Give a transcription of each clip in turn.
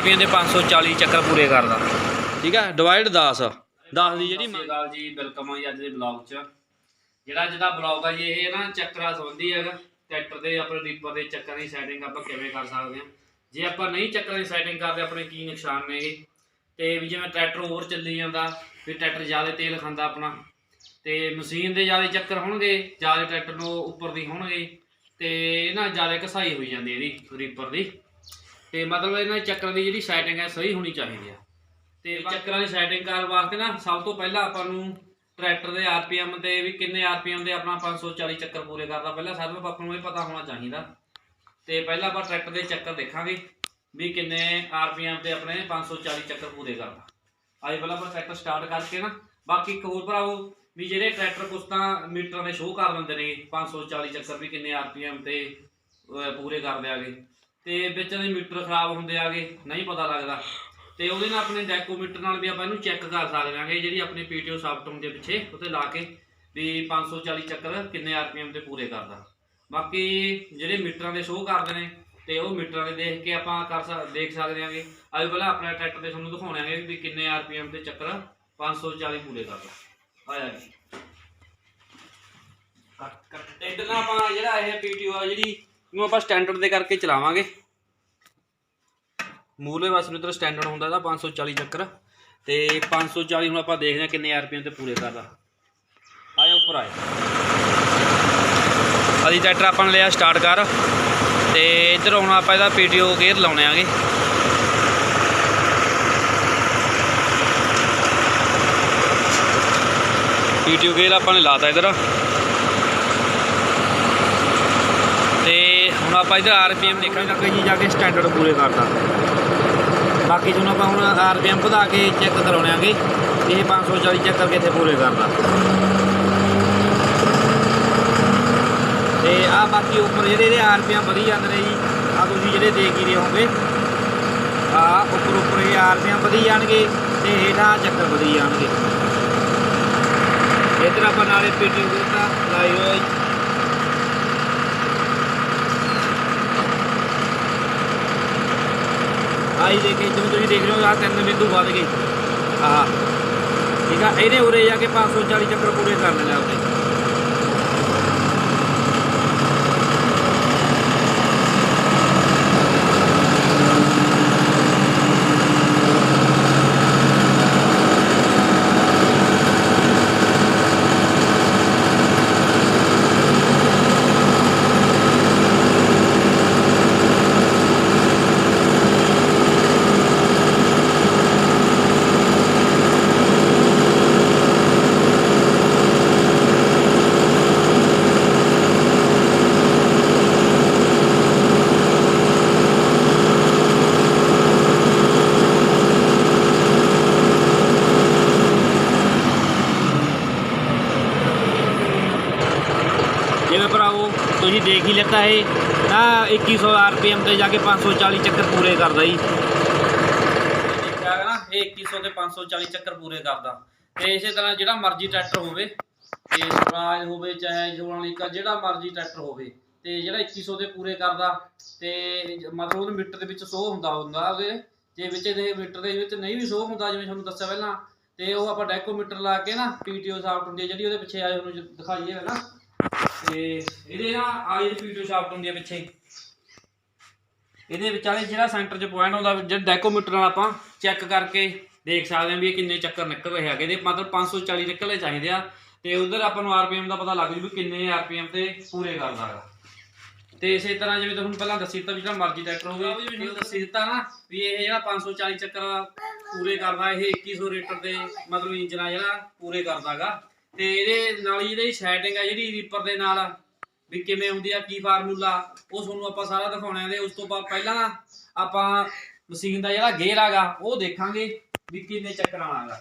RPM ਦੇ 540 ਚੱਕਰ ਪੂਰੇ ਕਰਦਾ। ਠੀਕ ਹੈ ਡਿਵਾਈਡ 10 10 ਦੀ ਜਿਹੜੀ ਜੀ ਵੈਲਕਮ ਆ ਜੀ ਅੱਜ ਦੇ ਬਲੌਗ 'ਚ। ਜਿਹੜਾ ਅੱਜ ਦਾ ਬਲੌਗ ਆ ਜੀ ਇਹ ਨਾ ਚੱਕਰਾਂ ਸੰਬੰਧੀ ਹੈਗਾ ਟਰੈਕਟਰ ਦੇ ਆਪਣੇ ਰੀਪਰ ਦੇ ਚੱਕਰਾਂ ਦੀ ਸੈਟਿੰਗ ਆਪਾਂ ਕਿਵੇਂ ਕਰ ਸਕਦੇ ਹਾਂ ਜੇ ਆਪਾਂ ਨਹੀਂ ਚੱਕਰਾਂ ਦੀ ਸੈਟਿੰਗ ਕਰਦੇ ਆਪਣੇ ਕੀ ਨੁਕਸਾਨ ਨੇਗੇ ਤੇ ਵੀ ਜਿਵੇਂ ਟਰੈਕਟਰ ਹੋਰ ਚੱਲੀ ਜਾਂਦਾ ਫਿਰ ਟਰੈਕਟਰ ਜ਼ਿਆਦਾ ਤੇਲ ਖਾਂਦਾ ਆਪਣਾ। ਤੇ ਮਸ਼ੀਨ ਦੇ ਜ਼ਿਆਦਾ ਚੱਕਰ ਹੋਣਗੇ ਜ਼ਿਆਦਾ ਟਰੈਕਟਰ ਨੂੰ ਉੱਪਰ ਦੀ ਹੋਣਗੇ ਤੇ ਇਹ ਨਾ ਜ਼ਿਆਦਾ ਘਸਾਈ ਹੋਈ ਜਾਂਦੀ ਇਹਦੀ ਰੀਪਰ ਦੀ। ਤੇ ਮਤਲਬ ਇਹਨਾਂ ਦੇ ਚੱਕਰਾਂ ਦੀ ਜਿਹੜੀ ਸੈਟਿੰਗ ਹੈ ਸਹੀ ਹੋਣੀ ਚਾਹੀਦੀ ਆ ਤੇ ਚੱਕਰਾਂ ਦੀ ਸੈਟਿੰਗ ਕਰਨ ਵਾਸਤੇ ਨਾ ਸਭ ਤੋਂ ਪਹਿਲਾਂ ਆਪਾਂ ਨੂੰ ਟਰੈਕਟਰ ਦੇ ਆਰਪੀਐਮ ਤੇ ਵੀ ਕਿੰਨੇ ਆਰਪੀਐਮ ਦੇ ਆਪਣਾ 540 ਚੱਕਰ ਪੂਰੇ ਕਰਦਾ ਪਹਿਲਾਂ ਸਾਨੂੰ ਆਪਾਂ ਨੂੰ ਇਹ ਪਤਾ ਹੋਣਾ ਚਾਹੀਦਾ। ਤੇ ਪਹਿਲਾਂ ਆਪਾਂ ਟਰੈਕਟਰ ਦੇ ਚੱਕਰ ਦੇਖਾਂਗੇ ਵੀ ਕਿੰਨੇ ਆਰਪੀਐਮ ਤੇ ਆਪਣੇ 540 ਚੱਕਰ ਪੂਰੇ ਕਰਦਾ ਅੱਜ ਪਹਿਲਾਂ ਆਪਾਂ ਟਰੈਕਟਰ ਸਟਾਰਟ ਕਰਕੇ ਨਾ ਬਾਕੀ ਇੱਕ ਹੋਰ ਭਰਾਵੋ ਵੀ ਜਿਹੜੇ ਟਰੈਕਟਰ ਕੁਛ ਤਾਂ ਮੀਟਰ ਦੇ ਸ਼ੋਅ ਕਰ ਦਿੰਦੇ ਨੇ 540 ਚੱਕਰ ਵੀ ਕਿੰਨੇ ਆਰਪੀਐਮ ਤੇ ਪੂਰੇ ਕਰਦੇ ਆਗੇ। ਤੇ ਵਿੱਚ ਦੇ ਮੀਟਰ ਖਰਾਬ ਹੁੰਦੇ ਆਗੇ ਨਹੀਂ ਪਤਾ ਲੱਗਦਾ। ਤੇ ਉਹਦੇ ਨਾਲ ਆਪਣੇ ਡੈਕੋਮੀਟਰ ਨਾਲ ਵੀ ਆਪਾਂ ਇਹਨੂੰ ਚੈੱਕ ਕਰ ਸਕਦੇ ਹਾਂਗੇ ਜਿਹੜੀ ਆਪਣੀ ਪੀਟੀਓ ਸਾਫਟਵੇਅਰ ਦੇ ਪਿੱਛੇ ਉੱਤੇ ਲਾ ਕੇ ਵੀ 540 ਚੱਕਰ ਕਿੰਨੇ ਆਰਪੀਐਮ ਤੇ ਪੂਰੇ ਕਰਦਾ। ਬਾਕੀ ਜਿਹੜੇ ਮੀਟਰਾਂ ਦੇ ਸ਼ੋਅ ਕਰਦੇ ਨੇ ਤੇ ਉਹ ਮੀਟਰਾਂ ਦੇ ਦੇਖ ਕੇ ਆਪਾਂ ਕਰ ਸਕ, ਦੇਖ ਸਕਦੇ ਹਾਂਗੇ। ਅੱਜ ਪਹਿਲਾਂ ਆਪਣੇ ਟਰੈਕਟਰ ਤੇ ਤੁਹਾਨੂੰ ਦਿਖਾਉਣੇ ਆਂਗੇ ਵੀ ਕਿੰਨੇ ਆਰਪੀਐਮ ਤੇ ਚੱਕਰ 540 ਪੂਰੇ ਕਰਦਾ। ਆਇਆ ਜੀ। ਕੱਟ ਕੱਟ। ਤੇ ਇੱਧਰ ਆਪਾਂ ਜਿਹੜਾ ਇਹ ਪੀਟੀਓ ਆ, ਜਿਹੜੀ ਇਹਨੂੰ ਆਪਾਂ ਸਟੈਂਡਰਡ ਦੇ ਕਰਕੇ ਚਲਾਵਾਂਗੇ। ਮੂਲੇ ਪਾਸੇ ਨੂੰ ਇਧਰ ਸਟੈਂਡਰਡ ਹੁੰਦਾ ਇਹਦਾ 540 ਚੱਕਰ। ਤੇ 540 ਹੁਣ ਆਪਾਂ ਦੇਖਦੇ ਹਾਂ ਕਿੰਨੇ ਆਰਪੀਐਮ ਤੇ ਪੂਰੇ ਕਰਦਾ। ਆਏ ਉੱਪਰ ਆਏ ਅਸੀਂ ਟਰੈਕਟਰ ਆਪਾਂ ਨੇ ਲਿਆ ਸਟਾਰਟ ਕਰ। ਤੇ ਇੱਧਰ ਹੁਣ ਆਪਾਂ ਇਹਦਾ ਪੀਟੀਓ ਗੇਅਰ ਲਾਉਣੇ ਆਗੇ। ਪੀਟੀਓ ਗੇਅਰ ਆਪਾਂ ਨੇ ਲਾਤਾ ਇੱਧਰ ਤੇ ਹੁਣ ਆਪਾਂ ਇੱਧਰ ਆਰਪੀਐਮ ਦੇਖਾਂਗੇ ਲੱਗਾ ਜੀ, ਜਾ ਕੇ ਸਟੈਂਡਰਡ ਪੂਰੇ ਕਰਦਾ ਬਾਕੀ ਜਿਹਨੂੰ ਆਪਾਂ ਹੁਣ ਆਰਪੀਐਮ ਵਧਾ ਕੇ ਚੈੱਕ ਕਰਾਉਣੇ ਆਗੇ, ਇਹ 540 ਚੱਕਰ ਕਿੱਥੇ ਪੂਰੇ ਕਰਦਾ ਤੇ ਆ ਬਾਕੀ ਉੱਪਰ ਜਿਹੜੇ ਇਹਦੇ ਆਰਪੀਐਮ ਵਧੀ ਜਾਂਦੇ ਨੇ ਜੀ ਆ ਤੁਸੀਂ ਜਿਹੜੇ ਦੇਖ ਹੀ ਰਹੇ ਹੋਗੇ ਆ ਉੱਪਰ ਉੱਪਰ ਇਹ ਆਰਪੀਐਮ ਵਧੀ ਜਾਣਗੇ ਤੇ ਹੇਠਾਂ ਚੱਕਰ ਵਧੀ ਜਾਣਗੇ। ਇੱਧਰ ਆਪਾਂ ਨਾਲੇ ਪੀਟੀ ਦਾ ਲਾਈ ਹੋਇਆ ਆਈ ਦੇਖੇ, ਜਿਵੇਂ ਤੁਸੀਂ ਦੇਖ ਰਹੇ ਹੋ ਆ ਤਿੰਨ ਬਿੰਦੂ ਵੱਧ ਗਏ। ਆਹ, ਠੀਕ ਆ? ਇਹਨੇ ਉਰੇ ਜਾ ਕੇ 540 ਚੱਕਰ ਪੂਰੇ ਕਰ ਲੈਣੇ ਆਪਦੇ ਜਿਵੇਂ ਭਰਾਵੋ ਤੁਸੀਂ ਇਹ। ਨਾ 2100 ਆਰਪੀਐਮ ਤੇ ਜਾ ਕੇ 540 ਚੱਕਰ ਪੂਰੇ ਕਰਦਾ ਜੀ। ਦੇਖਿਆ ਨਾ, ਇਹ 2100 ਤੇ 540 ਚੱਕਰ ਪੂਰੇ ਕਰਦਾ। ਤੇ ਇਸੇ ਤਰ੍ਹਾਂ ਜਿਹੜਾ ਮਰਜ਼ੀ ਟਰੈਕਟਰ ਹੋਵੇ, ਤੇ ਸਵਰਾਜ ਹੋਵੇ, ਚਾਹੇ ਜੋਨਾਲੀਕਾ ਜਿਹੜਾ ਮਰਜ਼ੀ ਟਰੈਕਟਰ ਹੋਵੇ, ਤੇ ਜਿਹੜਾ 2100 ਤੇ ਪੂਰੇ ਕਰਦਾ, ਤੇ ਮਤਲਬ ਉਹਦੇ ਮੀਟਰ ਦੇ ਵਿੱਚ ਸ਼ੋਅ ਹੁੰਦਾ ਹੁੰਦਾ ਉਹਦੇ, ਜੇ ਵਿੱਚ ਇਹਦੇ ਮੀਟਰ ਦੇ ਵਿੱਚ ਨਹੀਂ ਵੀ ਸ਼ੋਅ ਹੁੰਦਾ, ਜਿਵੇਂ ਤੁਹਾਨੂੰ ਦੱਸਿਆ ਪਹਿਲਾਂ, ਤੇ ਉਹ ਆਪਾਂ ਡੈਕੋਮੀਟਰ ਲਾ ਕੇ ਨਾ, ਪੀਟੀਓ ਸਾਫਟ ਹੁੰਦੀ ਜਿਹੜੀ ਉਹਦੇ ਪਿੱਛੇ ਆਏ, ਉਹਨੂੰ ਦਿਖਾਈਏ ਨਾ ਤੇ ਇਹਦੇ ਨਾ ਆਈ ਦੀ ਪੀਟੀਓ ਸ਼ਾਫਟ ਹੁੰਦੀ ਹੈ ਪਿੱਛੇ। ਇਹਦੇ ਵਿਚਾਲੇ ਜਿਹੜਾ ਸੈਂਟਰ 'ਚ ਪੁਆਇੰਟ ਹੁੰਦਾ ਜਿਹੜਾ ਡੈਕੋਮੀਟਰ ਨਾਲ ਆਪਾਂ ਚੈੱਕ ਕਰਕੇ ਦੇਖ ਸਕਦੇ ਹਾਂ ਵੀ ਇਹ ਕਿੰਨੇ ਚੱਕਰ ਨਿਕਲ ਰਹੇ ਹੈਗੇ ਇਹਦੇ ਮਤਲਬ 540 ਨਿਕਲਣੇ ਚਾਹੀਦੇ ਆ ਤੇ ਉਧਰ ਆਪਾਂ ਨੂੰ ਆਰਪੀਐਮ ਦਾ ਪਤਾ ਲੱਗ ਜੂ ਵੀ ਕਿੰਨੇ ਆਰਪੀਐਮ ਤੇ ਪੂਰੇ ਕਰਦਾ ਹੈਗਾ। ਤੇ ਇਸੇ ਤਰ੍ਹਾਂ ਜਿਵੇਂ ਤੁਹਾਨੂੰ ਪਹਿਲਾਂ ਦੱਸੀ ਦਿੱਤਾ ਵੀ ਜਿਹੜਾ ਮਰਜ਼ੀ ਟਰੈਕਟਰ ਹੋਵੇ ਵੀ ਮੈਨੂੰ ਦੱਸੀ ਦਿੱਤਾ ਨਾ ਵੀ ਇਹ ਜਿਹੜਾ 540 ਚੱਕਰ ਪੂਰੇ ਕਰਦਾ ਇਹ 2100 ਲੀਟਰ ਦੇ ਮਤਲਬ ਇੰਜਨ ਆ ਜਿਹੜਾ ਪੂਰੇ ਕਰਦਾਗਾ ਤੇ ਇਹਦੇ ਨਾਲ ਹੀ ਇਹਦੀ ਸੈਟਿੰਗ ਆ ਜਿਹੜੀ ਰੀਪਰ ਦੇ ਨਾਲ, ਵੀ ਕਿਵੇਂ ਹੁੰਦੀ ਆ, ਕੀ ਫਾਰਮੂਲਾ ਉਹ ਤੁਹਾਨੂੰ ਆਪਾਂ ਸਾਰਾ ਦਿਖਾਉਣਾ ਹੈ ਉਸ ਤੋਂ ਬਾਅਦ ਪਹਿਲਾਂ ਆਪਾਂ ਮਸ਼ੀਨ ਦਾ ਜਿਹੜਾ ਗੇਅਰ ਆਗਾ, ਉਹ ਦੇਖਾਂਗੇ ਵੀ ਕਿੰਨੇ ਚੱਕਰ ਆਣਾਗਾ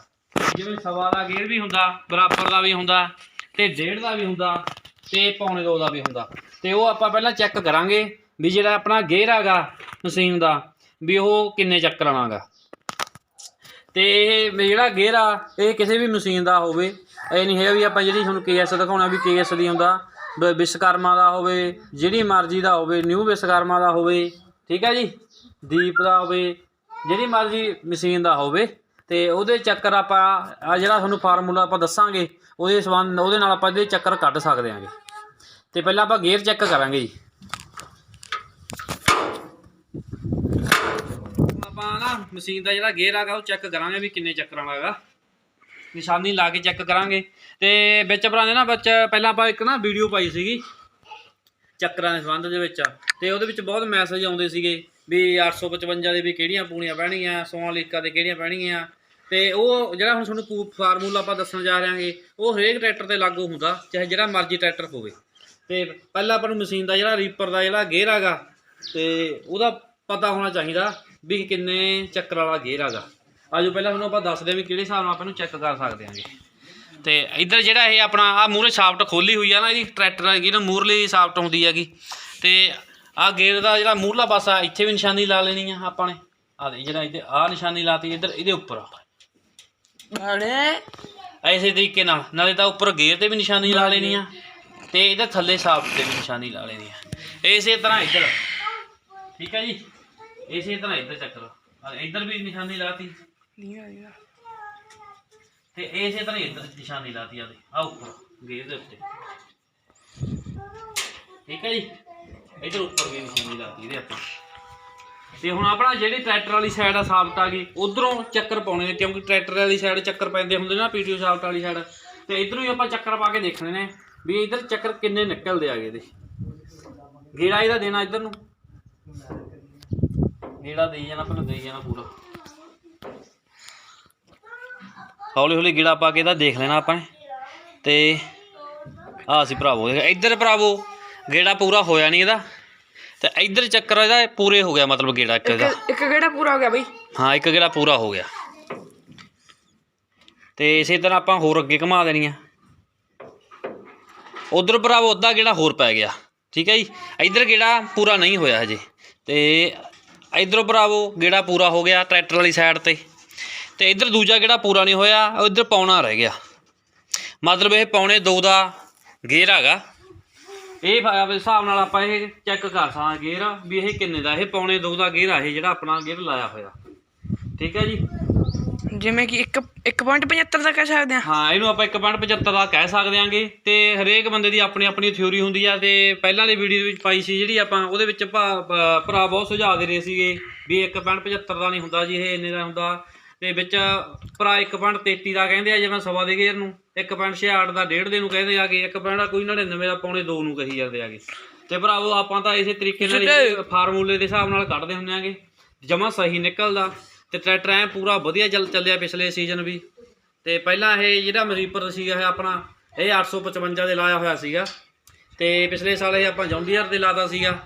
ਜਿਵੇਂ ਸਵਾ ਦਾ ਗੇਅਰ ਵੀ ਹੁੰਦਾ, ਬਰਾਬਰ ਦਾ ਵੀ ਹੁੰਦਾ, ਤੇ ਡੇਢ ਦਾ ਵੀ ਹੁੰਦਾ, ਤੇ ਪੌਣੇ ਦੋ ਦਾ ਵੀ ਹੁੰਦਾ। ਤੇ ਉਹ ਆਪਾਂ ਪਹਿਲਾਂ ਚੈੱਕ ਕਰਾਂਗੇ ਵੀ ਜਿਹੜਾ ਆਪਣਾ ਗੇਅਰ ਹੈਗਾ ਮਸ਼ੀਨ ਦਾ, ਵੀ ਉਹ ਕਿੰਨੇ ਚੱਕਰ ਆਣਾਗਾ ਤੇ ਇਹ ਜਿਹੜਾ ਗੇਅਰ ਆ, ਇਹ ਕਿਸੇ ਵੀ ਮਸ਼ੀਨ ਦਾ ਹੋਵੇ। ਇਹ ਨਹੀਂ ਹੈਗਾ ਵੀ ਆਪਾਂ ਜਿਹੜੀ ਤੁਹਾਨੂੰ ਕੇਐਸ ਦਿਖਾਉਣਾ ਵੀ ਕੇਐਸ ਦੀ ਹੁੰਦਾ। ਬ- ਵਿਸ਼ਵਕਰਮਾ ਦਾ ਹੋਵੇ, ਜਿਹੜੀ ਮਰਜ਼ੀ ਦਾ ਹੋਵੇ, ਨਿਊ ਵਿਸ਼ਵਕਰਮਾ ਦਾ ਹੋਵੇ, ਠੀਕ ਹੈ ਜੀ? ਦੀਪ ਦਾ ਹੋਵੇ, ਜਿਹੜੀ ਮਰਜ਼ੀ ਮਸ਼ੀਨ ਦਾ ਹੋਵੇ। ਤੇ ਉਹਦੇ ਚੱਕਰ ਆਪਾਂ, ਆ ਜਿਹੜਾ ਤੁਹਾਨੂੰ ਫਾਰਮੂਲਾ ਆਪਾਂ ਦੱਸਾਂਗੇ, ਉਹਦੇ ਸੰਬੰਧ, ਉਹਦੇ ਨਾਲ ਆਪਾਂ ਇਹਦੇ ਚੱਕਰ ਕੱਢ ਸਕਦੇ ਹਾਂਗੇ ਤੇ ਪਹਿਲਾਂ ਆਪਾਂ ਗੇਅਰ ਚੈੱਕ ਕਰਾਂਗੇ ਜੀ ਹੁਣ ਆਪਾਂ ਨਾ ਮਸ਼ੀਨ ਦਾ ਜਿਹੜਾ ਗੇਅਰ ਆਗਾ ਉਹ ਚੈੱਕ ਕਰਾਂਗੇ ਵੀ ਕਿੰਨੇ ਚੱਕਰਾਂ ਦਾ ਨਿਸ਼ਾਨੀ ਲਾ ਕੇ ਚੈੱਕ ਕਰਾਂਗੇ। ਤੇ ਵਿੱਚ ਭਰਾਂਦੇ ਨਾ ਵਿੱਚ ਪਹਿਲਾਂ ਆਪਾਂ ਇੱਕ ਨਾ ਵੀਡੀਓ ਪਾਈ ਸੀਗੀ, ਚੱਕਰਾਂ ਦੇ ਸੰਬੰਧ ਦੇ ਵਿੱਚ। ਤੇ ਉਹਦੇ ਵਿੱਚ ਬਹੁਤ ਮੈਸੇਜ ਆਉਂਦੇ ਸੀਗੇ ਵੀ 855 ਦੇ ਵੀ ਕਿਹੜੀਆਂ ਪੂਣੀਆਂ ਪੈਣਗੀਆਂ ਸੋਨਾਲੀਕਾ ਦੇ ਕਿਹੜੀਆਂ ਪੈਣਗੀਆਂ। ਤੇ ਉਹ ਜਿਹੜਾ ਹੁਣ ਤੁਹਾਨੂੰ ਪੂ- ਫਾਰਮੂਲਾ ਆਪਾਂ ਦੱਸਣ ਜਾ ਰਹੇ ਹਾਂਗੇ, ਉਹ ਹਰੇਕ ਟਰੈਕਟਰ ਤੇ ਲਾਗੂ ਹੁੰਦਾ, ਚਾਹੇ ਜਿਹੜਾ ਮਰਜ਼ੀ ਟਰੈਕਟਰ ਹੋਵੇ। ਤੇ ਪਹਿਲਾਂ ਆਪਾਂ ਨੂੰ ਮਸ਼ੀਨ ਦਾ ਜਿਹੜਾ ਰੀਪਰ ਦਾ ਜਿਹੜਾ ਗੇਅਰ ਹੈਗਾ, ਤੇ ਉਹਦਾ ਪਤਾ ਹੋਣਾ ਚਾਹੀਦਾ ਵੀ ਕਿੰਨੇ ਚੱਕਰ ਵਾਲਾ ਗੇਅਰ ਹੈਗਾ ਆਜੋ ਪਹਿਲਾਂ ਤੁਹਾਨੂੰ ਆਪਾਂ ਦੱਸਦੇ ਹਾਂ ਵੀ ਕਿਹੜੇ ਹਿਸਾਬ ਨਾਲ ਆਪਾਂ ਨੂੰ ਚੈੱਕ ਕਰ ਸਕਦੇ ਹਾਂਗੇ ਤੇ ਇੱਧਰ ਜਿਹੜਾ ਇਹ ਆਪਣਾ ਆ ਮੂਹਰੇ ਸਾਫਟ ਖੋਲੀ ਹੋਈ ਆ ਨਾ ਇਹਦੀ ਟਰੈਕਟਰ ਦੀ ਨਾ ਮੂਹਰਲੀ ਸਾਫਟ ਹੁੰਦੀ ਹੈਗੀ। ਤੇ ਆ ਗੇਅਰ ਦਾ ਜਿਹੜਾ ਮੂਹਰਲਾ ਪਾਸਾ ਇੱਥੇ ਵੀ ਨਿਸ਼ਾਨੀ ਲਾ ਲੈਣੀ ਆ ਆਪਾਂ ਨੇ। ਆ ਦੇ ਜਿਹੜਾ ਇੱਥੇ ਆ ਨਿਸ਼ਾਨੀ ਲਾਤੀ ਇੱਧਰ ਇਹਦੇ ਉੱਪਰ ਨਾਲੇ ਐਸੇ ਤਰੀਕੇ ਨਾਲ ਨਾਲੇ ਤਾਂ ਉੱਪਰ ਗੇਅਰ ਤੇ ਵੀ ਨਿਸ਼ਾਨੀ ਲਾ ਲੈਣੀ ਆ ਤੇ ਇਹਦੇ ਥੱਲੇ ਸਾਫਟ ਤੇ ਵੀ ਨਿਸ਼ਾਨੀ ਲਾ ਲੈਣੀ ਆ। ਇਸੇ ਤਰ੍ਹਾਂ ਇੱਧਰ। ਠੀਕ ਹੈ ਜੀ? ਇਸੇ ਤਰ੍ਹਾਂ ਇੱਧਰ ਚੱਕਰ ਆ ਇੱਧਰ ਵੀ ਨਿਸ਼ਾਨੀ ਲਾਤੀ। ਨਹੀਂ ਆਇਆ ਤੇ ਇਸੇ ਤਰ੍ਹਾਂ ਹੀ ਇੱਧਰ ਨਿਸ਼ਾਨੀ ਲਾਤੀ ਆ ਦੇ ਆ ਉੱਪਰ ਗੇਰ ਦੇ ਉੱਤੇ। ਠੀਕ ਹੈ ਜੀ? ਇੱਧਰ ਉੱਪਰ ਵੀ ਨਿਸ਼ਾਨੀ ਲਾਤੀ ਇਹਦੇ ਆਪਾਂ ਤੇ ਹੁਣ ਆਪਣਾ ਜਿਹੜੀ ਟਰੈਕਟਰ ਵਾਲੀ ਸਾਈਡ ਆ ਸਾਬਤ ਆ ਗਈ। ਉਧਰੋਂ ਚੱਕਰ ਪਾਉਣੇ ਨੇ ਕਿਉਂਕਿ ਟਰੈਕਟਰ ਵਾਲੀ ਸਾਈਡ ਚੱਕਰ ਪੈਂਦੇ ਹੁੰਦੇ ਨੇ ਨਾ ਪੀਟੀਓ ਸਾਬਤ ਵਾਲੀ ਸਾਈਡ ਤੇ ਇਧਰੋਂ ਹੀ ਆਪਾਂ ਚੱਕਰ ਪਾ ਕੇ ਦੇਖਣੇ ਨੇ ਵੀ ਇਧਰ ਚੱਕਰ ਕਿੰਨੇ ਨਿਕਲਦੇ ਆਗੇ ਇਹਦੇ। ਗੇੜਾ ਇਹਦਾ ਦੇਣਾ ਇਧਰ ਨੂੰ। ਗੇੜਾ ਦੇਈ ਜਾਣਾ ਪਹਿਲਾਂ ਦੇਈ ਜਾਣਾ ਪੂਰਾ। ਹੌਲੀ ਹੌਲੀ ਗੇੜਾ ਪਾ ਕੇ ਇਹਦਾ ਦੇਖ ਲੈਣਾ ਆਪਾਂ ਨੇ। ਤੇ ਆ ਸੀ ਭਰਾਵੋ ਇੱਧਰ ਭਰਾਵੋ ਗੇੜਾ ਪੂਰਾ ਹੋਇਆ ਨਹੀਂ ਇਹਦਾ। ਤੇ ਇੱਧਰ ਚੱਕਰ ਇਹਦਾ ਪੂਰੇ ਹੋ ਗਿਆ ਮਤਲਬ ਗੇੜਾ ਇੱਕ ਇਹਦਾ। ਇੱਕ ਕਿਹੜਾ ਪੂਰਾ ਹੋ ਗਿਆ ਬਈ। ਹਾਂ ਇੱਕ ਗੇੜਾ ਪੂਰਾ ਹੋ ਗਿਆ। ਤੇ ਇਸੇ ਤਰ੍ਹਾਂ ਆਪਾਂ ਹੋਰ ਅੱਗੇ ਘੁਮਾ ਦੇਣੀ ਆ। ਉਧਰ ਭਰਾਵੋ ਅੱਧਾ ਗੇੜਾ ਹੋਰ ਪੈ ਗਿਆ। ਠੀਕ ਹੈ ਜੀ? ਇੱਧਰ ਗੇੜਾ ਪੂਰਾ ਨਹੀਂ ਹੋਇਆ ਹਜੇ। ਤੇ ਇੱਧਰ ਭਰਾਵੋ, ਗੇੜਾ ਪੂਰਾ ਹੋ ਗਿਆ ਟਰੈਕਟਰ ਵਾਲੀ ਸਾਈਡ ਤੇ। ਤੇ ਇੱਧਰ ਦੂਜਾ ਗੇੜਾ ਪੂਰਾ ਨਹੀਂ ਹੋਇਆ, ਉਹ ਇੱਧਰ ਪੌਣਾ ਰਹਿ ਗਿਆ। ਮਤਲਬ ਇਹ ਪੌਣੇ 2 ਦਾ ਗੇਅਰ ਹੈਗਾ। ਇਹ ਆਪਣੇ ਹਿਸਾਬ ਨਾਲ ਆਪਾਂ ਇਹ ਚੈੱਕ ਕਰ ਸਕਦੇ ਗੇਅਰ ਵੀ ਇਹ ਕਿੰਨੇ ਦਾ, ਇਹ ਪੌਣੇ 2 ਦਾ ਗੇਅਰ ਆ, ਇਹ ਜਿਹੜਾ ਆਪਣਾ ਗੇਅਰ ਲਾਇਆ ਹੋਇਆ। ਠੀਕ ਹੈ ਜੀ? ਜਿਵੇਂ ਕਿ 1 1.75 ਦਾ ਕਹਿ ਸਕਦੇ ਆ ਹਾਂ ਇਹਨੂੰ ਆਪਾਂ 1.75 ਦਾ ਕਹਿ ਸਕਦੇ ਆਂਗੇ ਤੇ ਹਰੇਕ ਬੰਦੇ ਦੀ ਆਪਣੀ ਆਪਣੀ ਥਿਉਰੀ ਹੁੰਦੀ ਆ ਤੇ ਪਹਿਲਾਂ ਵਾਲੀ ਵੀਡੀਓ ਵਿੱਚ ਪਾਈ ਸੀ ਜਿਹੜੀ ਆਪਾਂ ਉਹਦੇ ਵਿੱਚ ਭਰਾ ਬਹੁਤ ਸੁਝਾਅ ਦੇ ਰਹੇ ਸੀਗੇ ਵੀ 1.75 ਦਾ ਨਹੀਂ ਹੁੰਦਾ ਜੀ ਇਹ ਇੰਨੇ ਦਾ ਹੁੰਦਾ। ਤੇ ਵਿੱਚ ਭਰਾ 1.33 ਦਾ ਕਹਿੰਦੇ ਆ ਜਿਵੇਂ ਸਵਾ ਦੇ ਗੇਅਰ ਨੂੰ 1.66 ਦਾ ਡੇਢ ਦੇ ਨੂੰ ਕਹਿੰਦੇ ਆਗੇ 1. ਕੋਈ 99 ਦਾ ਪੌਣੇ 2 ਨੂੰ ਕਹੀ ਜਾਂਦੇ ਆਗੇ। ਤੇ ਭਰਾਵੋ ਆਪਾਂ ਤਾਂ ਇਸੇ ਤਰੀਕੇ ਨਾਲ ਫਾਰਮੂਲੇ ਦੇ ਹਿਸਾਬ ਨਾਲ ਕੱਢਦੇ ਹੁੰਦੇ ਆਂਗੇ। ਜਮਾ ਸਹੀ ਨਿਕਲਦਾ। ਤੇ ਟਰੈਕਟਰ ਐ ਪੂਰਾ ਵਧੀਆ ਚੱਲ ਚੱਲਿਆ ਪਿਛਲੇ ਸੀਜ਼ਨ ਵੀ। ਤੇ ਪਹਿਲਾਂ ਇਹ ਜਿਹੜਾ ਮਰੀਪਰ ਸੀਗਾ ਇਹ ਆਪਣਾ ਇਹ 855 ਦੇ ਲਾਇਆ ਹੋਇਆ ਸੀਗਾ। ਤੇ ਪਿਛਲੇ ਸਾਲ ਇਹ ਆਪਾਂ ਜੌਂਡੀਅਰ ਦੇ ਲਾਦਾ ਸੀਗਾ।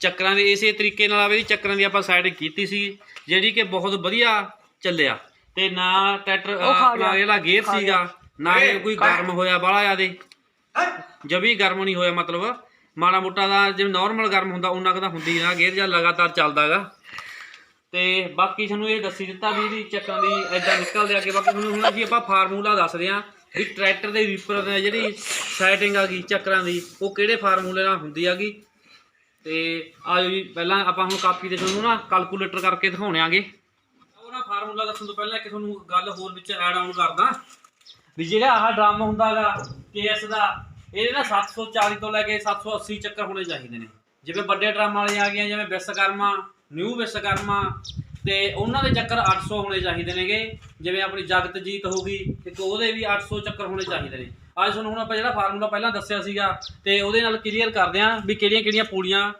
ਚੱਕਰਾਂ ਦੇ ਇਸੇ ਤਰੀਕੇ ਨਾਲ ਇਹਦੀ ਚੱਕਰਾਂ ਦੀ ਆਪਾਂ ਸਾਈਡ ਕੀਤੀ ਸੀ ਜਿਹੜੀ ਕਿ ਬਹੁਤ ਵਧੀਆ ਚੱਲਿਆ। ਤੇ ਨਾ ਟਰੈਕਟਰ ਆਪਣਾ ਜਿਹੜਾ ਗੇਅਰ ਸੀਗਾ ਨਾ ਇਹ ਕੋਈ ਗਰਮ ਹੋਇਆ ਬਾਹਲਾ ਜ਼ਿਆਦੇ। ਜਬੀ ਗਰਮ ਨਹੀਂ ਹੋਇਆ ਮਤਲਬ। ਮਾੜਾ ਮੋਟਾ ਦਾ ਜਿਵੇਂ ਨਾਰਮਲ ਗਰਮ ਹੁੰਦਾ ਉਹਨਾਂ ਕਦਾ ਹੁੰਦੀ ਨਾ ਗੇਅਰ ਜਾਂ ਲਗਾਤਾਰ ਚੱਲਦਾਗਾ ਤੇ ਬਾਕੀ ਤੁਹਾਨੂੰ ਇਹ ਦੱਸੀ ਦਿੱਤਾ ਵੀ ਇਹਦੀ ਚੱਕਾਂ ਦੀ ਐਦਾਂ ਨਿਕਲਦੇ ਅੱਗੇ। ਬਾਕੀ ਤੁਹਾਨੂੰ ਹੁਣ ਅਸੀਂ ਆਪਾਂ ਫਾਰਮੂਲਾ ਦੱਸਦੇ ਆਂ ਵੀ ਟਰੈਕਟਰ ਦੇ ਰੀਪਰ ਦੀ ਜਿਹੜੀ ਸੈਟਿੰਗ ਆ ਗਈ, ਚੱਕਰਾਂ ਦੀ, ਉਹ ਕਿਹੜੇ ਫਾਰਮੂਲੇ ਨਾਲ ਹੁੰਦੀ ਆਗੀ ਤੇ ਆਜੋ ਜੀ, ਪਹਿਲਾਂ ਆਪਾਂ ਹੁਣ ਕਾਪੀ ਤੇ ਤੁਹਾਨੂੰ ਨਾ ਕੈਲਕੂਲੇਟਰ ਕਰਕੇ ਦਿਖਾਉਣੇ ਆਂਗੇ। ਉਹ ਨਾ ਫਾਰਮੂਲਾ ਦੱਸਣ ਤੋਂ ਪਹਿਲਾਂ ਇੱਕ ਤੁਹਾਨੂੰ ਗੱਲ ਹੋਰ ਵਿੱਚ ਐਡ ਆਨ ਕਰਦਾ। ਵੀ ਜਿਹੜਾ ਆਹ ਡਰਮ ਹੁੰਦਾਗਾ ਕੇਐਸ ਦਾ, ਇਹਦੇ ਨਾ 740 ਤੋਂ ਲੈ ਕੇ 780 ਚੱਕਰ ਹੋਣੇ ਚਾਹੀਦੇ ਨੇ। ਜਿਵੇਂ ਵੱਡੇ ਡਰਮ ਵਾਲੇ ਆ ਗਏ ਜਿਵੇਂ ਵਿਸਕਰਮਾ ਨਿਊ ਵਿਸ਼ਵਕਰਮਾ ਤੇ ਉਹਨਾਂ ਦੇ ਚੱਕਰ 800 ਹੋਣੇ ਚਾਹੀਦੇ ਨੇਗੇ, ਜਿਵੇਂ ਆਪਣੀ ਜਗਤਜੀਤ ਹੋ ਗਈ ਇੱਕ ਉਹਦੇ ਵੀ 800 ਚੱਕਰ ਹੋਣੇ ਚਾਹੀਦੇ ਨੇ। ਅੱਜ ਤੁਹਾਨੂੰ ਹੁਣ ਆਪਾਂ ਜਿਹੜਾ ਫਾਰਮੂਲਾ ਪਹਿਲਾਂ ਦੱਸਿਆ ਸੀਗਾ ਤੇ ਉਹਦੇ ਨਾਲ ਕਲੀਅਰ ਕਰਦੇ ਆਂ ਵੀ ਕਿਹੜੀਆਂ ਕਿਹੜੀਆਂ ਪੂੜੀਆਂ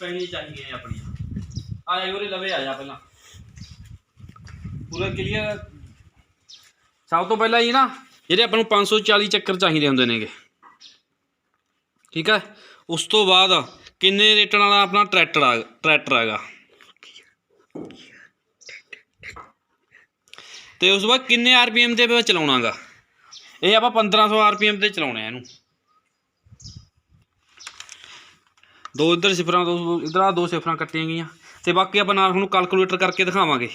ਪੈਣੀਆਂ ਚਾਹੀਦੀਆਂ ਨੇ ਆਪਣੀਆਂ। ਆ ਜਾ ਉਹਦੇ ਲਵੇ, ਆ ਜਾ ਪਹਿਲਾਂ। ਪੂਰਾ ਕਲੀਅਰ ਸਭ ਤੋਂ ਪਹਿਲਾਂ ਹੀ ਨਾ, ਜਿਹੜੇ ਆਪਾਂ ਨੂੰ 540 ਚੱਕਰ ਚਾਹੀਦੇ ਹੁੰਦੇ ਨੇਗੇ। ਠੀਕ ਹੈ? ਉਸ ਤੋਂ ਬਾਅਦ ਕਿੰਨੇ ਰੇਟਣ ਵਾਲਾ ਆਪਣਾ ਟਰੈਕਟਰ ਆ ਟਰੈਕਟਰ ਹੈਗਾ? ਤੇ ਉਸ ਤੋਂ ਬਾਅਦ ਕਿੰਨੇ ਆਰਪੀਐਮ ਤੇ ਵਿੱਚ ਚਲਾਉਣਾਗਾ? ਇਹ ਆਪਾਂ 1500 ਆਰਪੀਐਮ ਤੇ ਚਲਾਉਣਾ ਹੈ ਇਹਨੂੰ। ਦੋ ਇੱਧਰ ਸਿਫਰਾਂ, ਦੋ ਇੱਧਰ ਆ ਦੋ ਸਿਫਰਾਂ ਕੱਟੀਆਂ ਗਈਆਂ। ਤੇ ਬਾਕੀ ਆਪਾਂ ਨਾਲ ਤੁਹਾਨੂੰ ਕੈਲਕੂਲੇਟਰ ਕਰਕੇ ਦਿਖਾਵਾਂਗੇ।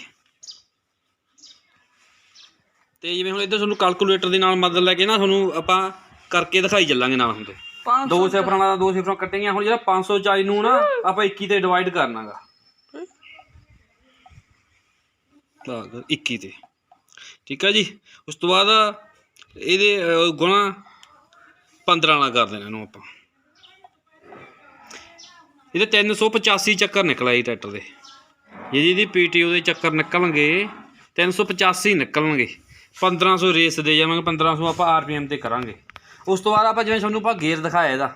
ਤੇ ਜਿਵੇਂ ਹੁਣ ਇੱਧਰ ਤੁਹਾਨੂੰ ਕੈਲਕੂਲੇਟਰ ਦੇ ਨਾਲ ਮਦਦ ਲੈ ਕੇ ਨਾ ਤੁਹਾਨੂੰ ਆਪਾਂ ਕਰਕੇ ਦਿਖਾਈ ਚੱਲਾਂਗੇ ਨਾਲ ਹੁੰਦੇ ਦੋ ਸਿਫਰਾਂ ਨਾਲ ਦੋ ਸਿਫਰਾਂ ਕੱਟੀਆਂ ਹੁਣ ਜਿਹੜਾ 540 ਨੂੰ ਨਾ ਆਪਾਂ 21 ਤੇ ਡਿਵਾਈਡ ਕਰਨਾਗਾ ਭਾਗ 21 ਤੇ। ਠੀਕ ਹੈ ਜੀ? ਉਸ ਤੋਂ ਬਾਅਦ ਇਹਦੇ ਗੁਣਾ 15 ਨਾਲ ਕਰ ਦੇਣਾ ਇਹਨੂੰ ਆਪਾਂ। ਇਹਦੇ 385 ਚੱਕਰ ਨਿਕਲਿਆ ਜੀ ਟਰੈਕਟਰ ਦੇ। ਜੇ ਜਿਹਦੀ ਪੀਟੀਓ ਦੇ ਚੱਕਰ ਨਿਕਲਣਗੇ 385 ਨਿਕਲਣਗੇ। 1500 ਰੇਸ ਦੇ ਜਾਵਾਂਗੇ 1500 ਆਪਾਂ ਆਰਪੀਐਮ ਤੇ ਕਰਾਂਗੇ। ਉਸ ਤੋਂ ਬਾਅਦ ਆਪਾਂ ਜਿਵੇਂ ਤੁਹਾਨੂੰ ਆਪਾਂ ਗੇਅਰ ਦਿਖਾਇਆ ਇਹਦਾ।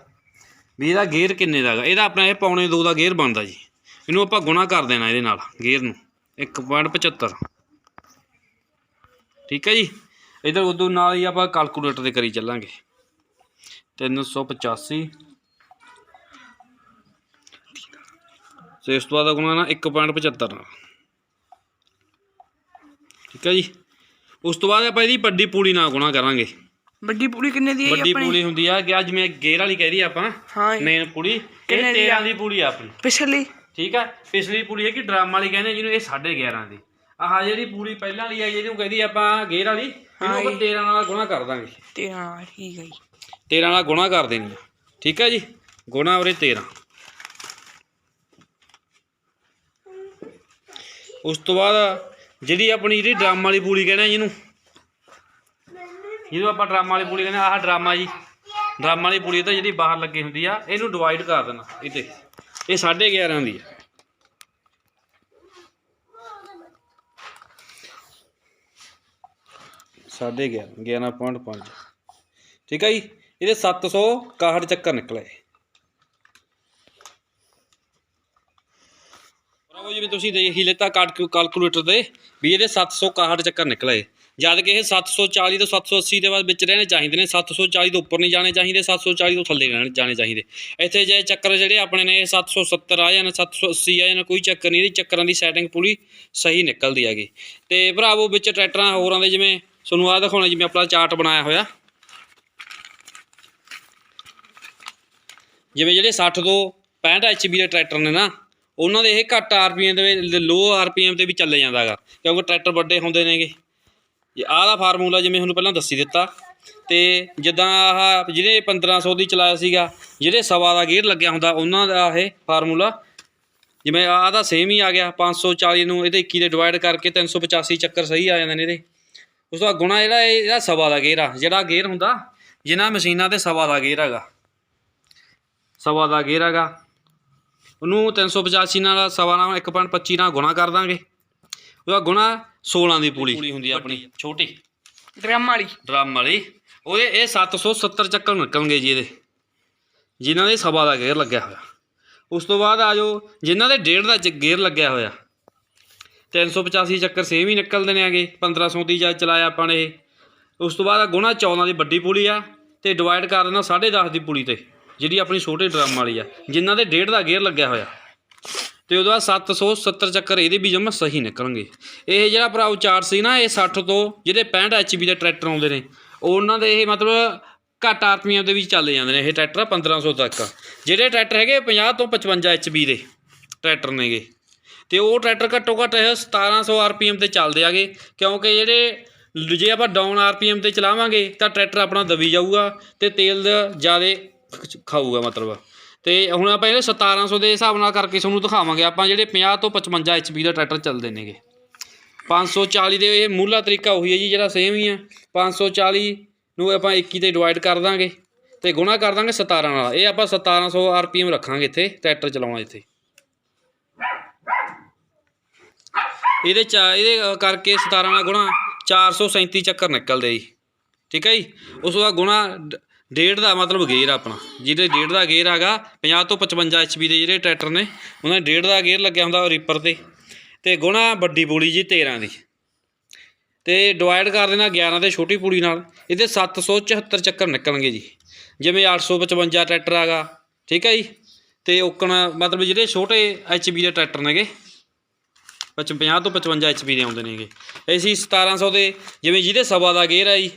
ਵੀ ਇਹਦਾ ਗੇਅਰ ਕਿੰਨੇ ਦਾ ਹੈਗਾ? ਇਹਦਾ ਆਪਣਾ ਇਹ ਪੌਣੇ 2 ਦਾ ਗੇਅਰ ਬਣਦਾ ਜੀ। ਇਹਨੂੰ ਆਪਾਂ ਗੁਣਾ ਕਰ ਦੇਣਾ ਇਹਦੇ ਨਾਲ, ਗੇਅਰ ਨੂੰ। 1.75 ਠੀਕ ਹੈ ਜੀ? ਇਧਰ ਉਦੋਂ ਨਾਲ ਹੀ ਆਪਾਂ ਕੈਲਕੂਲੇਟਰ ਤੇ ਕਰੀ ਚੱਲਾਂਗੇ। 385 ਤੇ ਇਸ ਤੋਂ ਬਾਅਦ ਗੁਣਾ ਨਾ 1.75 ਨਾਲ। ਠੀਕ ਹੈ ਜੀ? ਉਸ ਤੋਂ ਬਾਅਦ ਆਪਾਂ ਇਹਦੀ ਵੱਡੀ ਪੂੜੀ ਨਾਲ ਗੁਣਾ ਕਰਾਂਗੇ। ਵੱਡੀ ਪੂਰੀ ਕਿੰਨੇ ਦੀ ਹੈ ਵੱਡੀ ਆਪਣੀ? ਪੂੜੀ ਹੁੰਦੀ ਆ ਕਿ ਅੱਜ ਜਿਵੇਂ ਗੇਅਰ ਵਾਲੀ ਕਹਿ ਰਹੀ ਆਪਾਂ ਹਾਂ ਜੀ। ਮੇਨ ਪੂੜੀ ਇਹ ਕਿੰਨੇ ਦੀ ਆ? 13 ਦੀ ਪੂੜੀ ਆ ਆਪਣੀ। ਪਿਛਲੀ? ਠੀਕ ਆ? ਪਿਛਲੀ ਪੂੜੀ ਹੈ ਕਿ ਡਰਮ ਵਾਲੀ ਕਹਿੰਦੇ ਜਿਹਨੂੰ ਇਹ 11.5 ਦੀ। ਆਹ ਜਿਹੜੀ ਪੂੜੀ ਪਹਿਲਾਂ ਵਾਲੀ ਆ ਜਿਹਨੂੰ ਕਹਿੰਦੀ ਆਪਾਂ ਗੇਅਰ ਵਾਲੀ ਇਹਨੂੰ ਆਪਾਂ 13 ਨਾਲ ਗੁਣਾ ਕਰ ਦਾਂਗੇ। ਤੇ ਹਾਂ ਠੀਕ ਹੈ ਜੀ। 13 ਨਾਲ ਗੁਣਾ ਕਰ ਦੇਣੀ ਆ। ਠੀਕ ਹੈ ਜੀ? ਗੁਣਾ ਉਰੇ 13 ਉਸ ਤੋਂ ਬਾਅਦ ਜਿਹੜੀ ਆਪਣੀ ਜਿਹੜੀ ਡਰਮ ਵਾਲੀ ਪੂੜੀ ਕਹਿੰਦੇ ਆ ਜਿਹਨੂੰ ਜਿਹਨੂੰ ਆਪਾਂ ਡਰਾਮਾ ਵਾਲੀ ਪੂੜੀ ਕਹਿੰਦੇ ਆ, ਆਹ ਡਰਾਮਾ ਜੀ। ਡਰਾਮਾ ਵਾਲੀ ਪੂੜੀ ਤਾਂ ਜਿਹੜੀ ਬਾਹਰ ਲੱਗੀ ਹੁੰਦੀ ਆ, ਇਹਨੂੰ ਡਿਵਾਈਡ ਕਰ ਦੇਣਾ ਇਹ ਤੇ ਇਹ 11.5 ਦੀ ਆ। ਸਾਢੇ 11 11.5 ਠੀਕ ਹੈ ਜੀ? ਇਹਦੇ 761 ਚੱਕਰ ਨਿਕਲੇ। ਬਰਾਬਰ ਜਿਵੇਂ ਤੁਸੀਂ ਦੇਖ ਹੀ ਲਿੱਤਾ ਕਾਲਕੂਲੇਟਰ ਦੇ ਵੀ ਇਹਦੇ 761 ਚੱਕਰ ਨਿਕਲੇ। ਜਦ ਕਿ ਇਹ 740 ਤੋਂ 780 ਦੇ ਬਾਅਦ ਵਿੱਚ ਰਹਿਣੇ ਚਾਹੀਦੇ ਨੇ 740 ਤੋਂ ਉੱਪਰ ਨਹੀਂ ਜਾਣੇ ਚਾਹੀਦੇ 740 ਤੋਂ ਥੱਲੇ ਰਹਿਣੇ ਜਾਣੇ ਚਾਹੀਦੇ। ਇੱਥੇ ਜੇ ਚੱਕਰ ਜਿਹੜੇ ਆਪਣੇ ਨੇ, ਇਹ 770 ਆ ਜਾਣ 780 ਆ ਜਾਂ ਕੋਈ ਚੱਕਰ ਨਹੀਂ, ਇਹਦੀ ਚੱਕਰਾਂ ਦੀ ਸੈਟਿੰਗ ਪੂਰੀ ਸਹੀ ਨਿਕਲਦੀ ਹੈਗੀ। ਤੇ ਭਰਾਵੋ, ਵਿੱਚ ਟਰੈਕਟਰਾਂ ਹੋਰਾਂ ਦੇ ਜਿਵੇਂ ਤੁਹਾਨੂੰ ਆਹ ਦਿਖਾਉਣਾ, ਜਿਵੇਂ ਆਪਣਾ ਚਾਰਟ ਬਣਾਇਆ ਹੋਇਆ। ਜਿਵੇਂ ਜਿਹੜੇ 60 ਤੋਂ 65 ਐਚਪੀ ਦੇ ਟਰੈਕਟਰ ਨੇ ਨਾ, ਉਹਨਾਂ ਦੇ ਇਹ ਘੱਟ ਆਰਪੀਐਮ ਦੇ ਲੋ ਆਰਪੀਐਮ ਤੇ ਵੀ ਚੱਲੇ ਜਾਂਦਾਗਾ, ਕਿਉਂਕਿ ਟਰੈਕਟਰ ਵੱਡੇ ਹੁੰਦੇ ਨੇਗੇ। ਆਹ ਦਾ ਫਾਰਮੂਲਾ ਜਿਵੇਂ ਤੁਹਾਨੂੰ ਪਹਿਲਾਂ ਦੱਸੀ ਦਿੱਤਾ ਤੇ ਜਿੱਦਾਂ ਆਹ ਜਿਹੜੇ 1500 ਦੀ ਚਲਾਇਆ ਸੀਗਾ, ਜਿਹੜੇ ਸਵਾ ਦਾ ਗੇਅਰ ਲੱਗਿਆ ਹੁੰਦਾ, ਉਹਨਾਂ ਦਾ ਇਹ ਫਾਰਮੂਲਾ ਜਿਵੇਂ ਆਹ ਦਾ ਸੇਮ ਹੀ ਆ ਗਿਆ 540 ਨੂੰ ਇਹਦੇ 21 ਦੇ ਡਿਵਾਈਡ ਕਰਕੇ 385 ਚੱਕਰ ਸਹੀ ਆ ਜਾਂਦੇ ਨੇ ਇਹਦੇ। ਉਸ ਤੋਂ ਬਾਅਦ ਗੁਣਾ ਜਿਹੜਾ ਇਹਦਾ ਸਵਾ ਦਾ ਗੇਅਰ ਆ, ਜਿਹੜਾ ਗੇਅਰ ਹੁੰਦਾ, ਜਿਨ੍ਹਾਂ ਮਸ਼ੀਨਾਂ ਤੇ ਸਵਾ ਦਾ ਗੇਅਰ ਹੈਗਾ। ਸਵਾ ਦਾ ਗੇਅਰ ਹੈਗਾ, ਉਹਨੂੰ 385 ਨਾਲ ਸਵਾ ਨਾਲ 1.25 ਨਾਲ ਗੁਣਾ ਕਰ ਦਾਂਗੇ। ਉਹਦਾ ਗੁਣਾ 16 ਦੀ ਪੂਲੀ। ਹੁੰਦੀ ਆ ਆਪਣੀ। ਛੋਟੀ। ਡਰਮ ਵਾਲੀ। ਡਰਮ ਵਾਲੀ। ਉਹਦੇ ਇਹ 770 ਚੱਕਰ ਨਿਕਲਣਗੇ ਜੀ ਇਹਦੇ। ਜਿਨ੍ਹਾਂ ਦੇ ਸਵਾ ਦਾ ਗੇਅਰ ਲੱਗਿਆ ਹੋਇਆ। ਉਸ ਤੋਂ ਬਾਅਦ ਆ ਜਾਓ ਜਿਨ੍ਹਾਂ ਦੇ ਡੇਢ ਦਾ ਚ- ਗੇਅਰ ਲੱਗਿਆ ਹੋਇਆ। 385 ਚੱਕਰ ਸੇਮ ਹੀ ਨਿਕਲਦੇ ਨੇ ਆਗੇ। 1500 ਦੀ ਜਦ ਚਲਾਇਆ ਆਪਾਂ ਨੇ ਇਹ। ਉਸ ਤੋਂ ਬਾਅਦ ਗੁਣਾ 14 ਦੀ ਵੱਡੀ ਪੁਲੀ ਆ ਤੇ ਡਿਵਾਈਡ ਕਰ ਦੇਣਾ 10.5 ਦੀ ਪੁਲੀ ਤੇ ਜਿਹੜੀ ਆਪਣੀ ਛੋਟੇ ਡਰਮ ਵਾਲੀ ਆ। ਜਿਨ੍ਹਾਂ ਦੇ ਡੇਢ ਦਾ ਗੇਅਰ ਲੱਗਿਆ ਹੋਇਆ। ਤੇ ਉਹਦਾ 770 ਚੱਕਰ ਇਹਦੇ ਵੀ ਜਮਾ ਸਹੀ ਨਿਕਲਣਗੇ। ਇਹ ਜਿਹੜਾ ਭਰਾ ਉਚਾਰ ਸੀ ਨਾ, ਇਹ 60 ਤੋਂ ਜਿਹੜੇ 65 ਐਚਪੀ ਦੇ ਟਰੈਕਟਰ ਆਉਂਦੇ ਨੇ, ਉਹਨਾਂ ਦੇ ਇਹ ਮਤਲਬ ਘੱਟ ਆਰਪੀਐਮ ਦੇ ਵਿੱਚ ਚੱਲ ਜਾਂਦੇ ਨੇ ਇਹ ਟਰੈਕਟਰ 1500 ਤੱਕ। ਜਿਹੜੇ ਟਰੈਕਟਰ ਹੈਗੇ 50 ਤੋਂ 55 ਐਚਪੀ ਦੇ ਟਰੈਕਟਰ ਨੇਗੇ। ਤੇ ਉਹ ਟਰੈਕਟਰ ਘੱਟੋ ਘੱਟ ਇਹ 1700 ਆਰਪੀਐਮ ਤੇ ਚੱਲਦੇ ਆਗੇ, ਕਿਉਂਕਿ ਜਿਹੜੇ ਜੇ ਆਪਾਂ ਡਾਊਨ ਆਰਪੀਐਮ ਤੇ ਚਲਾਵਾਂਗੇ ਤਾਂ ਟਰੈਕਟਰ ਆਪਣਾ ਦਬੀ ਜਾਊਗਾ ਤੇ ਤੇਲ ਜ਼ਿਆਦਾ ਖਾਊਗਾ ਮਤਲਬ। ਤੇ ਹੁਣ ਆਪਾਂ ਇਹਦੇ 1700 ਦੇ ਹਿਸਾਬ ਨਾਲ ਕਰਕੇ ਤੁਹਾਨੂੰ ਦਿਖਾਵਾਂਗੇ। ਆਪਾਂ ਜਿਹੜੇ 50 ਤੋਂ 55 ਐਚਪੀ ਦਾ ਟਰੈਕਟਰ ਚੱਲਦੇ ਨੇਗੇ। 540 ਦੇ ਇਹ ਮੂਲਾ ਤਰੀਕਾ ਉਹੀ ਹੈ ਜੀ, ਜਿਹੜਾ ਸੇਮ ਹੀ ਆ 540 ਨੂੰ ਆਪਾਂ 21 ਤੇ ਡਿਵਾਈਡ ਕਰ ਦਾਂਗੇ ਤੇ ਗੁਣਾ ਕਰ ਦਾਂਗੇ 17 ਨਾਲ। ਇਹ ਆਪਾਂ 1700 ਆਰਪੀਐਮ ਰੱਖਾਂਗੇ ਇੱਥੇ, ਟਰੈਕਟਰ ਚਲਾਉਣਾ ਇੱਥੇ। ਇਹਦੇ ਚ, ਇਹਦੇ ਕਰਕੇ 17 ਨਾਲ ਗੁਣਾ 437 ਚੱਕਰ ਨਿਕਲਦੇ ਜੀ। ਠੀਕ ਹੈ ਜੀ? ਉਸ ਤੋਂ ਬਾਅਦ ਗੁਣਾ ਡ- ਡੇਢ ਦਾ ਮਤਲਬ ਗੇਅਰ ਆਪਣਾ, ਜਿਹਦੇ ਡੇਢ ਦਾ ਗੇਅਰ ਹੈਗਾ 50 ਤੋਂ 55 ਐਚਪੀ ਦੇ ਜਿਹੜੇ ਟਰੈਕਟਰ ਨੇ, ਉਹਨਾਂ ਦੇ ਡੇਢ ਦਾ ਗੇਅਰ ਲੱਗਿਆ ਹੁੰਦਾ ਰੀਪਰ ਤੇ ਤੇ ਗੁਣਾ ਵੱਡੀ ਪੂੜੀ ਜੀ 13 ਦੀ। ਤੇ ਡਿਵਾਈਡ ਕਰ ਦੇਣਾ 11 ਤੇ ਛੋਟੀ ਪੂੜੀ ਨਾਲ, ਇਹਦੇ 774 ਚੱਕਰ ਨਿਕਲਣਗੇ ਜੀ। ਜਿਵੇਂ 855 ਟਰੈਕਟਰ ਹੈਗਾ, ਠੀਕ ਹੈ ਜੀ? ਤੇ ਓਕਣ ਮਤਲਬ ਜਿਹੜੇ ਛੋਟੇ ਐਚਪੀ ਦੇ ਟਰੈਕਟਰ ਨੇਗੇ 50 ਤੋਂ 55 ਐਚਪੀ ਦੇ ਆਉਂਦੇ ਨੇਗੇ। ਅਸੀਂ 1700 ਦੇ, ਜਿਵੇਂ ਜਿਹਦੇ ਸਵਾ ਦਾ ਗੇਅਰ ਹੈ ਜੀ।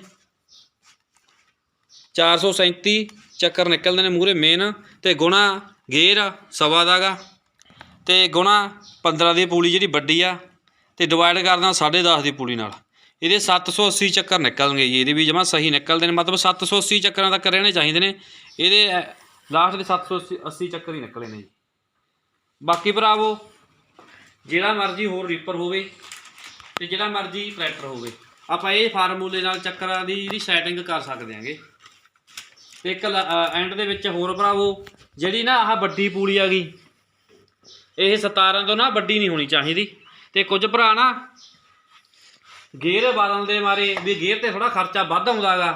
437 ਚੱਕਰ ਨਿਕਲਦੇ ਨੇ ਮੂਰੇ ਮੇਨ ਤੇ ਗੁਣਾ ਗੇਅਰ ਆ, ਸਵਾ ਦਾਗਾ ਤੇ ਗੁਣਾ 15 ਦੀ ਪੂਲੀ ਜਿਹੜੀ ਵੱਡੀ ਆ ਤੇ ਡਿਵਾਈਡ ਕਰਦਾ 10.5 ਦੀ ਪੂਲੀ ਨਾਲ। ਇਹਦੇ 780 ਚੱਕਰ ਨਿਕਲਣਗੇ ਜੀ ਇਹਦੇ ਵੀ ਜਮਾ ਸਹੀ ਨਿਕਲਦੇ ਨੇ ਮਤਲਬ 780 ਚੱਕਰਾਂ ਤੱਕ ਰਹਿਣੇ ਚਾਹੀਦੇ ਨੇ। ਇਹਦੇ ਲਾਸਟ ਦੇ 780 80 ਚੱਕਰ ਹੀ ਨਿਕਲੇ ਨੇ ਜੀ। ਬਾਕੀ ਭਰਾਵੋ ਜਿਹੜਾ ਮਰਜ਼ੀ ਹੋਰ ਰੀਪਰ ਹੋਵੇ ਤੇ ਜਿਹੜਾ ਮਰਜ਼ੀ ਟਰੈਕਟਰ ਹੋਵੇ ਆਪਾਂ ਇਹ ਫਾਰਮੂਲੇ ਨਾਲ ਚੱਕਰਾਂ ਦੀ ਜਿਹੜੀ ਸੈਟਿੰਗ ਕਰ ਸਕਦੇ ਹਾਂਗੇ। ਤੇ ਇੱਕ ਐਂਡ ਦੇ ਵਿੱਚ ਹੋਰ ਭਰਾਵੋ, ਜਿਹੜੀ ਨਾ ਆਹ ਵੱਡੀ ਪੂਲੀ ਆ ਗਈ, ਇਹ 17 ਤੋਂ ਨਾ ਵੱਡੀ ਨਹੀਂ ਹੋਣੀ ਚਾਹੀਦੀ। ਤੇ ਕੁਝ ਭਰਾ ਨਾ ਗੇਅਰ ਬਦਲਣ ਦੇ ਮਾਰੇ, ਵੀ ਗੇਅਰ ਤੇ ਥੋੜਾ ਖਰਚਾ ਵੱਧ ਆਉਂਦਾਗਾ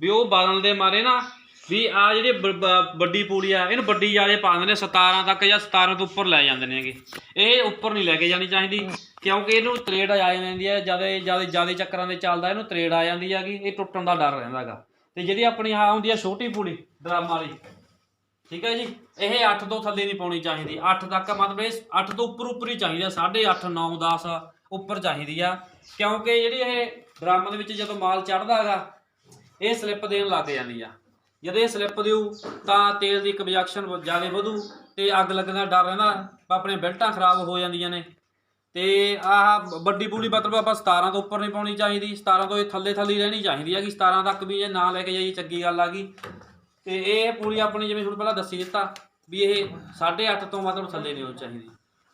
ਵੀ ਉਹ ਬਦਲਣ ਦੇ ਮਾਰੇ ਨਾ, ਵੀ ਆ ਜਿਹੜੀ ਬ- ਬ- ਵੱਡੀ ਪੂੜੀ ਆ, ਇਹਨੂੰ ਵੱਡੀ ਜਾਲੇ ਪਾ ਦਿੰਦੇ ਨੇ 17 ਤੱਕ ਜਾਂ 17 ਤੋਂ ਉੱਪਰ ਲੈ ਜਾਂਦੇ ਨੇਗੇ ਇਹ ਉੱਪਰ ਨਹੀਂ ਲੈ ਕੇ ਜਾਣੀ ਚਾਹੀਦੀ, ਕਿਉਂਕਿ ਇਹਨੂੰ ਤਰੇੜ ਆ ਜਾਂਦੀ ਹੈ, ਜ਼ਿਆਦਾ ਜ਼ਿਆਦਾ ਜ਼ਿਆਦਾ ਚੱਕਰਾਂ ਦੇ ਚੱਲਦਾ, ਇਹਨੂੰ ਤਰੇੜ ਆ ਜਾਂਦੀ ਹੈਗੀ, ਇਹ ਟੁੱਟਣ ਦਾ ਡਰ ਰਹਿੰਦਾਗਾ ਤੇ ਜਿਹੜੀ ਆਪਣੀ ਆ ਹੁੰਦੀ ਆ ਛੋਟੀ ਪੂੜੀ, ਡਰਮ ਵਾਲੀ। ਠੀਕ ਹੈ ਜੀ? ਇਹ 8 ਤੋਂ ਥੱਲੇ ਨਹੀਂ ਪਾਉਣੀ ਚਾਹੀਦੀ। 8 ਤੱਕ ਮਤਲਬ ਇਹ 8 ਤੋਂ ਉੱਪਰ ਉੱਪਰ ਹੀ ਚਾਹੀਦੀ। ਆ 8.5 9 10 ਉੱਪਰ ਚਾਹੀਦੀ ਆ। ਕਿਉਂਕਿ ਜਿਹੜੀ ਇਹ ਡਰਮ ਦੇ ਵਿੱਚ ਜਦੋਂ ਮਾਲ ਚੜਦਾ ਹੈਗਾ, ਇਹ ਸਲਿੱਪ ਦੇਣ ਲੱਗ ਜਾਂਦੀ ਆ। ਜਦੋਂ ਇਹ ਸਲਿੱਪ ਦਿਉ ਤਾਂ ਤੇਲ ਦੀ ਕੰਜਕਸ਼ਨ ਜ਼ਿਆਦਾ ਵਧੂ ਤੇ ਅੱਗ ਲੱਗਣ ਦਾ ਡਰ ਰਹਿੰਦਾ। ਆਪਣੇ ਬੈਲਟਾਂ ਖਰਾਬ ਹੋ ਜਾਂਦੀਆਂ ਨੇ। ਤੇ ਆਹ ਵੱਡੀ ਪੂਲੀ ਮਤਲਬ ਆਪਾਂ 17 ਤੋਂ ਉੱਪਰ ਨਹੀਂ ਪਾਉਣੀ ਚਾਹੀਦੀ 17 ਤੋਂ ਇਹ ਥੱਲੇ ਥੱਲੇ ਰਹਿਣੀ ਚਾਹੀਦੀ ਹੈਗੀ 17 ਤੱਕ ਵੀ ਇਹ ਨਾ ਲੈ ਕੇ ਜਾਈਏ, ਚੰਗੀ ਗੱਲ ਆ ਗਈ। ਤੇ ਇਹ ਪੂਰੀ ਆਪਣੀ ਜਿਵੇਂ ਤੁਹਾਨੂੰ ਪਹਿਲਾਂ ਦੱਸੀ ਦਿੱਤਾ ਵੀ ਇਹ 8.5 ਤੋਂ ਮਤਲਬ ਥੱਲੇ ਨਹੀਂ ਹੋਣੀ ਚਾਹੀਦੀ।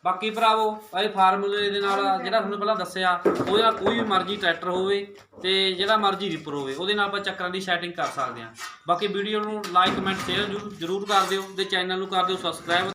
ਬਾਕੀ ਭਰਾਵੋ, ਇਹ ਫਾਰਮੂਲੇ ਦੇ ਨਾਲ ਜਿਹੜਾ ਤੁਹਾਨੂੰ ਪਹਿਲਾਂ ਦੱਸਿਆ, ਉਹਦੇ ਨਾਲ ਕੋਈ ਵੀ ਮਰਜ਼ੀ ਟਰੈਕਟਰ ਹੋਵੇ ਤੇ ਜਿਹੜਾ ਮਰਜ਼ੀ ਰੀਪਰ ਹੋਵੇ, ਉਹਦੇ ਨਾਲ ਆਪਾਂ ਚੱਕਰਾਂ ਦੀ ਸੈਟਿੰਗ ਕਰ ਸਕਦੇ ਹਾਂ। ਬਾਕੀ ਵੀਡੀਓ ਨੂੰ ਲਾਈਕ ਕਮੈਂਟ ਸ਼ੇਅਰ ਜ਼ਰੂਰ ਕਰ ਦਿਓ ਤੇ ਚੈਨਲ ਨੂੰ ਕਰ ਦਿਓ ਸਬਸਕ੍ਰਾਈਬ